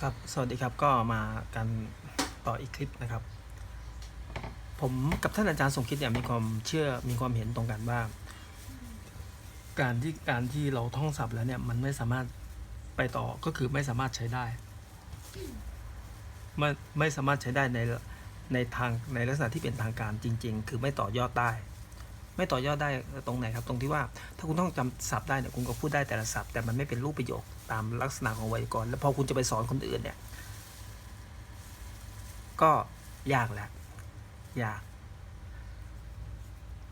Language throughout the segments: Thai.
ครับ สวัสดีครับ ก็มากันต่ออีกคลิปนะครับ ผมกับท่านอาจารย์สมคิดเนี่ยมีความเชื่อ มีความเห็นตรงกันว่า การที่การที่เราท่องศัพท์แล้วเนี่ยมันไม่สามารถไปต่อ ก็คือไม่สามารถใช้ได้ไม่ไม่สามารถใช้ได้ในในทางในลักษณะที่เป็นทางการจริง ๆ คือไม่ต่อยอดได้ ไม่ต่อยอดได้ตรงไหนครับ ตรงที่ว่าถ้าคุณต้องจำศัพท์ได้เนี่ยคุณก็พูดได้แต่ละศัพท์แต่มันไม่เป็นรูปประโยคตามลักษณะของไวยากรณ์แล้วพอคุณจะไปสอนคนอื่นเนี่ย ก็ยากแหละยาก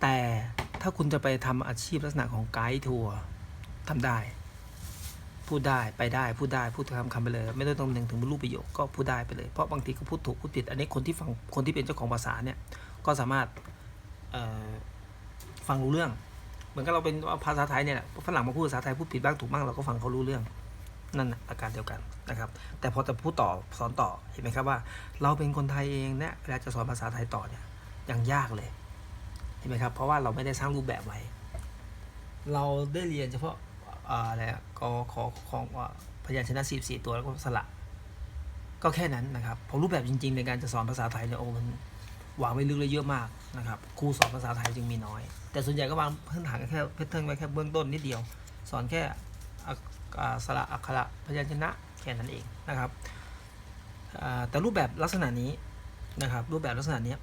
แต่ถ้าคุณจะไปทำอาชีพลักษณะของไกด์ทัวร์ทำได้ พูดได้ไปได้พูดได้พูดคำคำไปเลย ไม่ต้องนึงถึงรูปประโยคก็พูดได้ไปเลย เพราะบางทีก็พูดถูกพูดผิด อันนี้คนที่ฟังคนที่เป็นเจ้าของภาษาเนี่ยก็สามารถ ฟังรู้เรื่อง เหมือนกับเราเป็นภาษาไทยเนี่ยแหละฝรั่งมาพูดภาษาไทยพูดผิดบ้างถูกบ้างเราก็ฟังเขารู้เรื่อง นั่นน่ะอาการเดียวกันนะครับ แต่พอจะพูดต่อสอนต่อเห็นไหมครับว่า เราเป็นคนไทยเองเนี่ยเวลาจะสอนภาษาไทยต่อเนี่ยยังยากเลยเห็นไหมครับ เพราะว่าเราไม่ได้สร้างรูปแบบไว้ เราได้เรียนเฉพาะอ่าอะไรกขอของพยัญชนะสีสี่ตัวแล้วก็สระก็แค่นั้นนะครับพอรูปแบบจริง ๆ ในการจะสอนภาษาไทยเนี่ยโอ้มัน วางไว้ลึกเลยเยอะมากนะครับครูสอนภาษาไทยจึงมีน้อย แต่ส่วนใหญ่ก็วางพื้นฐานแค่เพชรเทิงไว้แค่เบื้องต้นนิดเดียว สอนแค่อักอ่าสระอักขระพยัญชนะแค่นั้นเองนะครับแต่รูปแบบลักษณะนี้นะครับรูปแบบลักษณะนี้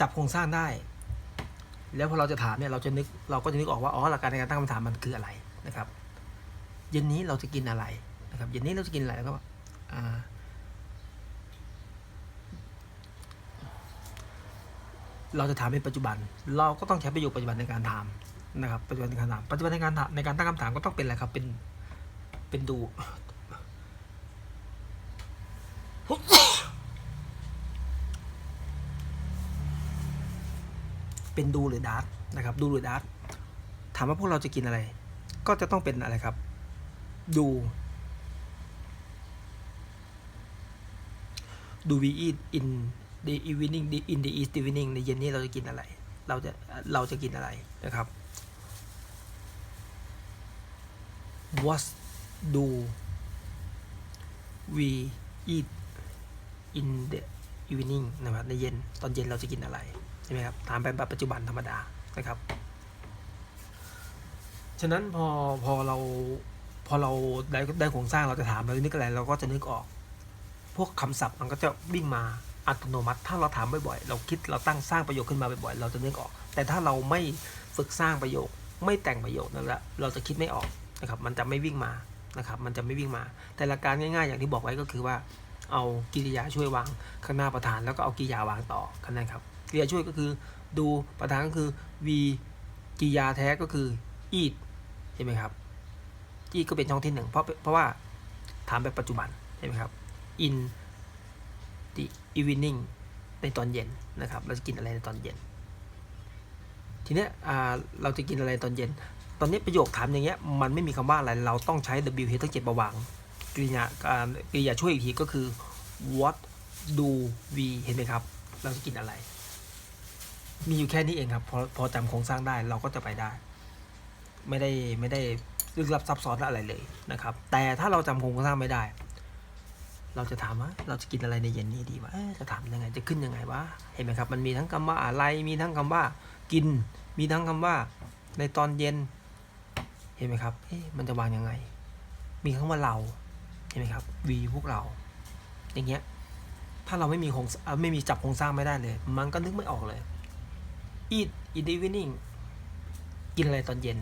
จับโครงสร้างได้ แล้วพอเราจะถามเนี่ยเราจะนึกเราก็จะนึกออกว่าอ๋อหลักการในการตั้งคำถามมันคืออะไรนะครับ เย็นนี้เราจะกินอะไรนะครับ เย็นนี้เราจะกินอะไรแล้วก็อ่า เราจะถามเป็นปัจจุบัน เราก็ต้องใช้ประโยคปัจจุบันในการถามนะครับ ปัจจุบันในการถาม ปัจจุบันในการถามในการตั้งคำถามก็ต้องเป็นอะไรครับ เป็น เป็นดู เป็นดูหรือดาร์ตนะครับ ดูหรือดาร์ตถามว่าพวกเราจะกินอะไร ก็จะต้องเป็นอะไรครับ ดูดูวีอี in the evening in the east evening ในเย็นนี้เราจะกินอะไร เราจะเราจะกินอะไรนะครับ what do we eat in the evening นะครับในเย็นตอนเย็นเราจะกินอะไรใช่ไหมครับถามไปแบบปัจจุบันธรรมดานะครับ ฉะนั้นพอพอเราพอเราได้ได้โครงสร้างเราจะถามเราจะนึกอะไรเราก็จะนึกออก พวกคำศัพท์มันก็จะวิ่งมา อัตโนมัติ ถ้าเราถามบ่อยๆ เราคิดเราตั้งสร้างประโยคขึ้นมาบ่อยๆ เราจะนึกออก แต่ถ้าเราไม่ฝึกสร้างประโยค ไม่แต่งประโยคนั่นแหละเราจะคิดไม่ออกนะครับ มันจะไม่วิ่งมานะครับ มันจะไม่วิ่งมา แต่หลักการง่ายๆ อย่างที่บอกไว้ก็คือว่า เอากิริยาช่วยวางข้างหน้าประธาน แล้วก็เอากิริยาวางต่อแค่นั้นครับ กิริยาช่วยก็คือดูประธานก็คือ v กิริยาแท้ก็คือ eat เห็นไหมครับ eat ก็เป็นช่องที่หนึ่งเพราะเพราะว่าถามแบบปัจจุบันเห็นไหมครับ in the evening ในตอนเย็นนะครับ เราจะกินอะไรในตอนเย็น ทีเนี้ยเราจะกินอะไรตอนเย็น ตอนนี้ประโยคถามอย่างเงี้ย มันไม่มีคำว่าอะไร เราต้องใช้ w h ทั้งเจ็ดประวางกริยาการกริยาช่วยอีกทีก็คือ what do we เห็นไหมครับ เราจะกินอะไร มีอยู่แค่นี้เองครับ พอพอจำโครงสร้างได้เราก็จะไปได้ ไม่ได้ไม่ได้ลึกลับซับซ้อนอะไรเลยนะครับ แต่ถ้าเราจำโครงสร้างไม่ได้ เราจะถามว่าเราจะกินอะไรในเย็นนี้ดีวะจะถามยังไงจะขึ้นยังไงวะเห็นไหมครับ มันมีทั้งคำว่าอะไรมีทั้งคำว่ากิน มีทั้งคำว่า ในตอนเย็น เห็นไหมครับเอ๊ะมันจะวางยังไง มีคำว่าเราเห็นไหมครับวีพวกเรา อย่างเงี้ยถ้าเราไม่มีโครงไม่มีจับโครงสร้างไม่ได้เลย มันก็นึกไม่ออกเลย eat in the evening กินอะไรตอนเย็น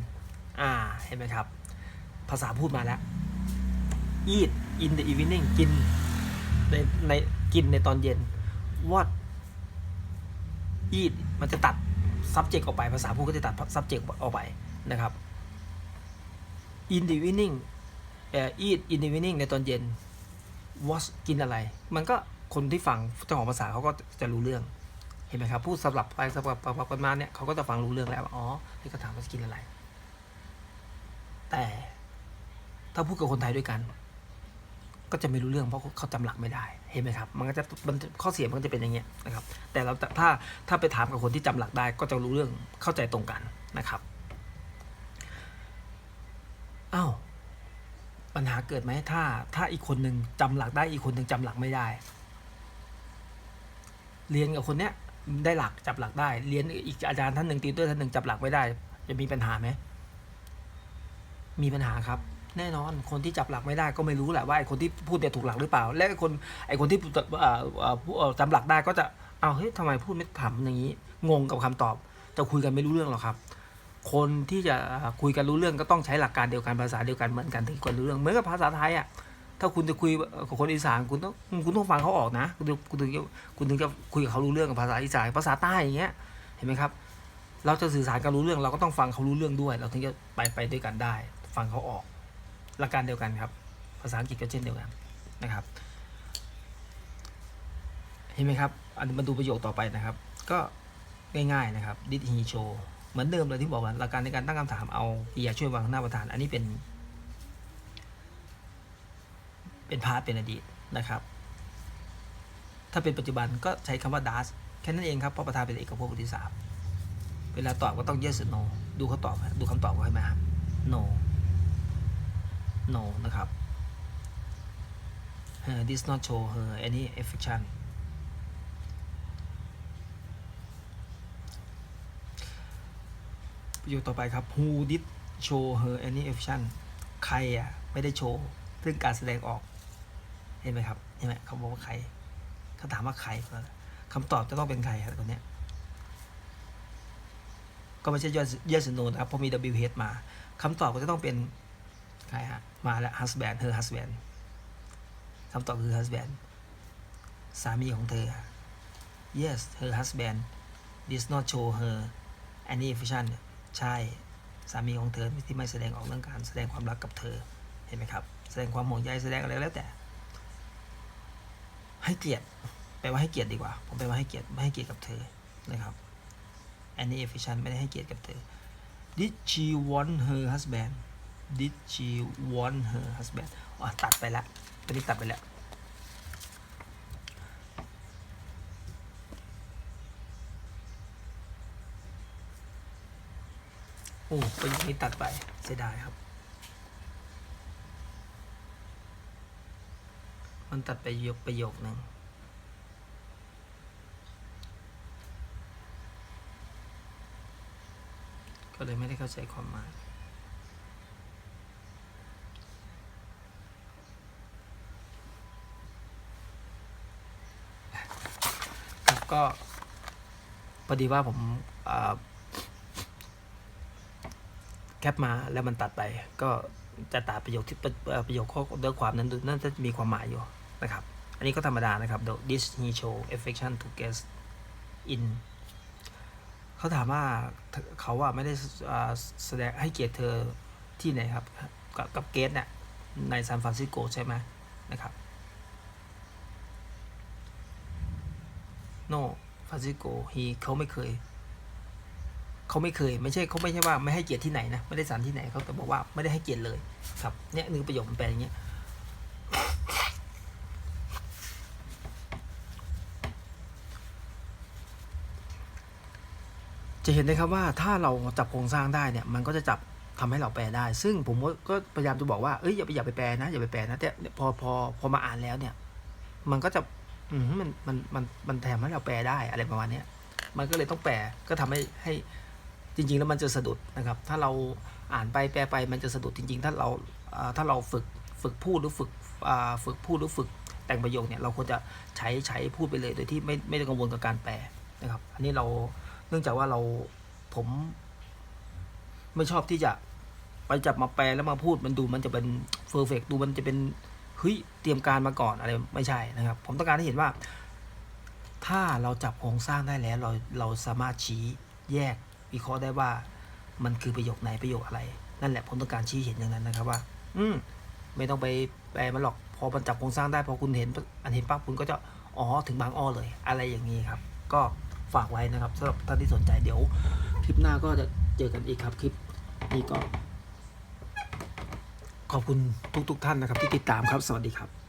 อ่า เห็นไหมครับ ภาษาพูดมาแล้ว eat in the evening กิน ในในกินในตอนเย็น what eat มันจะตัด subject ออกไป ภาษาพูดก็จะตัด subject ออกไปนะครับ in the evening เอ่อ eat in the evening ในตอนเย็น what กินอะไร มันก็คนที่ฟังเจ้าของภาษาเขาก็จะรู้เรื่อง เห็นไหมครับพูดสลับไปสลับไปสลับกันมาเนี่ยเขาก็จะฟังรู้เรื่องแล้วอ๋อนี่ก็ถามว่ากินอะไร แต่ถ้าพูดกับคนไทยด้วยกัน ก็จะไม่รู้เรื่องเพราะเขาจำหลักไม่ได้เห็นไหมครับ มันก็จะมันข้อเสียมันก็จะเป็นอย่างเงี้ยนะครับ แต่เราถ้าถ้าไปถามกับคนที่จำหลักได้ ก็จะรู้เรื่องเข้าใจตรงกันนะครับอ้าวปัญหาเกิดไหมถ้า ถ้าอีกคนหนึ่งจำหลักได้อีกคนหนึ่งจำหลักไม่ได้ เรียนกับคนเนี้ยได้หลักจับหลักได้ เรียนอีกอาจารย์ท่านหนึ่งติวเตอร์ท่านหนึ่งจับหลักไม่ได้ จะมีปัญหาไหมมีปัญหาครับ แน่นอนคนที่จับหลักไม่ได้ก็ไม่รู้แหละว่าไอ้คนที่พูดเนี่ยถูกหลักหรือเปล่า และไอ้คนไอ้คนที่จำหลักได้ก็จะเอาเฮ้ยทำไมพูดไม่ถามอย่างนี้งงกับคำตอบ จะคุยกันไม่รู้เรื่องหรอกครับ คนที่จะคุยกันรู้เรื่องก็ต้องใช้หลักการเดียวกันภาษาเดียวกันเหมือนกันถึงจะรู้เรื่องเหมือนกับภาษาไทยอะถ้าคุณจะคุยกับคนอีสานคุณต้องคุณต้องฟังเขาออกนะ คุณถึงคุณถึงจะคุณถึงจะคุยกับเขารู้เรื่องกับภาษาอีสานภาษาใต้อย่างเงี้ยเห็นไหมครับ เราจะสื่อสารกันรู้เรื่องเราก็ต้องฟังเขารู้เรื่องด้วย เราถึงจะไปไปด้วยกันได้ ฟังเขาออก หลักการเดียวกันครับ ภาษาอังกฤษก็เช่นเดียวกันนะครับ เห็นไหมครับ อันนี้มาดูประโยคต่อไปนะครับ ก็ง่ายๆนะครับ did he show เหมือนเดิมเลยที่บอกว่าหลักการในการตั้งคำถามเอากริยาช่วยวางข้างหน้าประธาน อันนี้เป็น เป็นพาร์ทเป็นอดีตนะครับ ถ้าเป็นปัจจุบันก็ใช้คำว่า does แค่นั้นเองครับเพราะประธานเป็นเอกภพบทที่สามเวลาตอบก็ต้อง yes or no ดูเขาตอบ ดูคำตอบเขาให้มา no no นะครับ her did not show her any affection ประโยคต่อไปครับ who did show her any affection ใครอะ ไม่ได้โชว์ซึ่งการแสดงออก เห็นไหมครับ เห็นไหมเขาบอกว่าใครเขาถามว่าใครคำตอบจะต้องเป็นใครครับตัวเนี้ยก็ไม่ใช่ yes yes or no นะครับเพราะมี WH มาคำตอบก็จะต้องเป็น ใครฮะ มาแล้ว husband her husband คำตอบคือ husband สามีของเธอ yes her husband did not show her any affection ใช่ สามีของเธอที่ไม่แสดงออกเรื่องการแสดงความรักกับเธอ เห็นไหมครับ แสดงความห่วงใยแสดงอะไรก็แล้วแต่ ให้เกียรติแปลว่าให้เกียรติดีกว่า ผมแปลว่าให้เกียรติไม่ให้เกียรติกับเธอ นะครับ any affection ไม่ได้ให้เกียรติกับเธอ did she want her husband did she want her husband อ๋อตัดไปแล้วตัวนี้ตัดไปแล้วโอ้ประโยคนี้ตัดไปเสียดายครับ มันตัดไปยกประโยคหนึ่งก็เลยไม่ได้เข้าใจความหมาย ครับ ก็พอดีว่าผมแคปมาแล้วมันตัดไป ก็จะตัดประโยคที่ประโยคข้อเนื้อความนั้นดูน่าจะมีความหมายอยู่นะครับ อันนี้ก็ธรรมดานะครับ The this he show affection to guest in เขาถามว่าเขาว่าไม่ได้แสดงให้เกียรติเธอที่ไหนครับ กับเกสเนี่ยในซานฟรานซิสโกใช่ไหมนะครับ no ฟาซิโก he เขาไม่เคย เขาไม่เคย ไม่ใช่เขาไม่ใช่ว่าไม่ให้เกียรติที่ไหนนะ ไม่ได้สารที่ไหนเขาแต่บอกว่าไม่ได้ให้เกียรติเลย ครับ เนี่ยนึงประโยคมันแปลอย่างเงี้ยจะเห็นได้ครับว่าถ้าเราจับโครงสร้างได้เนี่ย มันก็จะจับทำให้เราแปลได้ ซึ่งผมก็พยายามจะบอกว่าเอ้ยอย่าไปอย่าไปแปลนะอย่าไปแปลนะแต่พอพอพอมาอ่านแล้วเนี่ย มันก็จะ มมันมันมันมันแทนให้เราแปลได้อะไรประมาณเนี้ยมันก็เลยต้องแปลก็ทำให้ให้จริง ๆ แล้วมันจะสะดุดนะครับ ถ้าเราอ่านไปแปลไปมันจะสะดุดจริง ๆ ถ้าเราถ้าเราฝึกฝึกพูดหรือฝึกฝึกพูดหรือฝึกแต่งประโยคเนี่ยเราควรจะใช้ใช้พูดไปเลยโดยที่ไม่ไม่ได้กังวลกับการแปลนะครับ อันนี้เราเนื่องจากว่าเราผมไม่ชอบที่จะไปจับมาแปลแล้วมาพูดมันดูมันจะเป็นเฟอร์เฟกดูมันจะเป็น เฮ้ยเตรียมการมาก่อนอะไรไม่ใช่นะครับ ผมต้องการให้เห็นว่า ถ้าเราจับโครงสร้างได้แล้วเราเราสามารถชี้แยกวิเคราะห์ได้ว่า มันคือประโยคไหนประโยคอะไร นั่นแหละผมต้องการชี้เห็นอย่างนั้นนะครับว่า อืมไม่ต้องไปแปลมันหรอกพอมันจับโครงสร้างได้พอคุณเห็นอันเห็นปั๊บคุณก็จะอ๋อถึงบางอ้อเลย อะไรอย่างนี้ครับ ก็ฝากไว้นะครับสำหรับท่านที่สนใจเดี๋ยว คลิปหน้าก็จะเจอกันอีกครับคลิปนี้ก็ ขอบคุณทุกๆท่านนะครับที่ติดตามครับ สวัสดีครับ